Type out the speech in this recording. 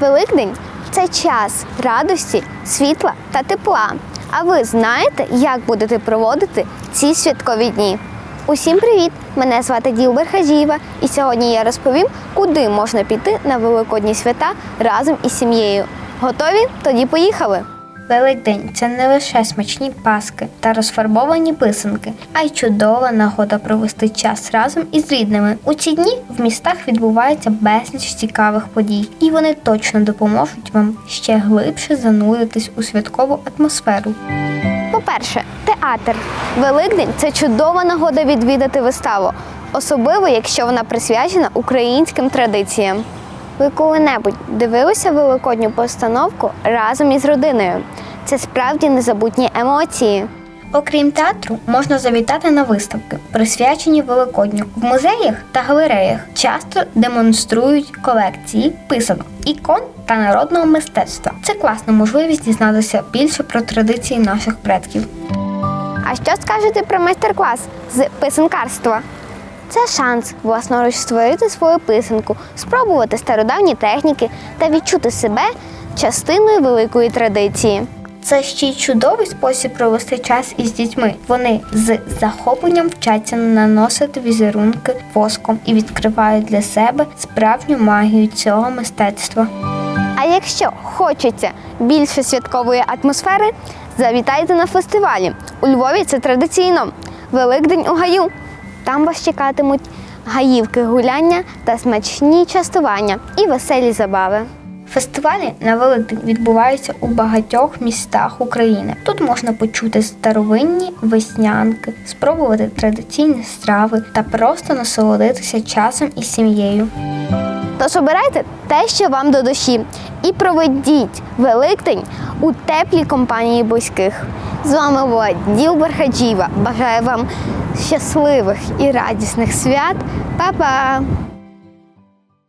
Великдень це час радості, світла та тепла. А ви знаєте, як будете проводити ці святкові дні? Усім привіт! Мене звати Ділбер Берхазієва, і сьогодні я розповім, куди можна піти на великодні свята разом із сім'єю. Готові? Тоді поїхали! Великдень це не лише смачні паски та розфарбовані писанки, а й чудова нагода провести час разом із рідними. У ці дні в містах відбувається безліч цікавих подій, і вони точно допоможуть вам ще глибше зануритись у святкову атмосферу. По-перше, театр. Великдень це чудова нагода відвідати виставу, особливо якщо вона присвячена українським традиціям. Ви коли-небудь дивилися великодню постановку разом із родиною. Це справді незабутні емоції. Окрім театру, можна завітати на виставки, присвячені Великодню. В музеях та галереях часто демонструють колекції писанок, ікон та народного мистецтва. Це класна можливість дізнатися більше про традиції наших предків. А що скажете про майстер-клас з писанкарства? Це шанс власноруч створити свою писанку, спробувати стародавні техніки та відчути себе частиною великої традиції. Це ще й чудовий спосіб провести час із дітьми. Вони з захопленням вчаться наносити візерунки воском і відкривають для себе справжню магію цього мистецтва. А якщо хочеться більше святкової атмосфери, завітайте на фестивалі. У Львові це традиційно. Великдень у гаю. Там вас чекатимуть гаївки гуляння та смачні частування і веселі забави. Фестивалі на Великдень відбуваються у багатьох містах України. Тут можна почути старовинні веснянки, спробувати традиційні страви та просто насолодитися часом із сім'єю. Тож обирайте те, що вам до душі, і проведіть Великдень у теплій компанії близьких. З вами була Ділбер Хаджіва. Бажаю вам щасливих і радісних свят. Па-па!